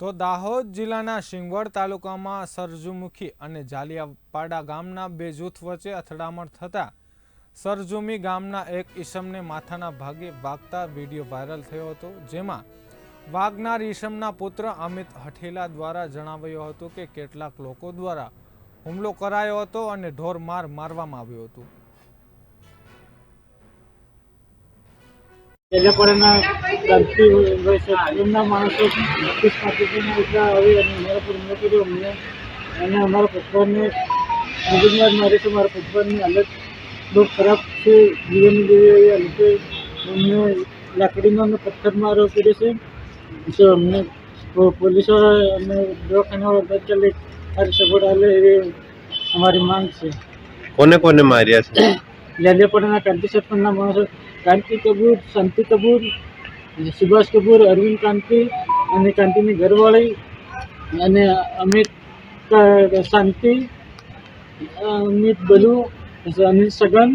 તો દાહોદ જિલ્લાના સિંગવડ તાલુકામાં સરજુમુખી અને જાલિયાપાડા ગામના બે જૂથ વચ્ચે અથડામણ થતાં સરજુમી ગામના એક ઈસમને માથાના ભાગે વાગતા વીડિયો વાયરલ થયો હતો, જેમાં વાગનાર ઈસમના પુત્ર અમિત હઠેલા દ્વારા જણાવાયું હતું કે કેટલાક લોકો દ્વારા હુમલો કરાયો હતો અને ઢોર માર મારવામાં આવ્યો હતું. ડેલાપાડાના ક્રાંતિ હોય છે એમના માણસો બત્રીસ પાંત્રીસના એટલા આવી અને મારા પર હુમલો કર્યો અમને અને અમારા પપ્પાને મગજમાર મારી છે મારા પપ્પાની હાલત બહુ ખરાબ છે જીવનની જેવી હાલતે અમને લાકડીનો અને પથ્થર મારો કર્યો છે. તો અમને પોલીસવાળા અને દવાખાનાવાળા તાત્કાલિક સારી સગવડ આપે એવી અમારી માંગ છે. કોને કોને માર્યા છે? લેલિયાપાડાના ક્રાંતિ સરપંચના માણસો કાંતિ કપૂર શાંતિ કપૂર, સુભાષ કપૂર, અરવિંદ કાંતિ અને કાંતિની ઘરવાળી અને અમિત શાંતિ, અમિત બલુ અનિલ સગન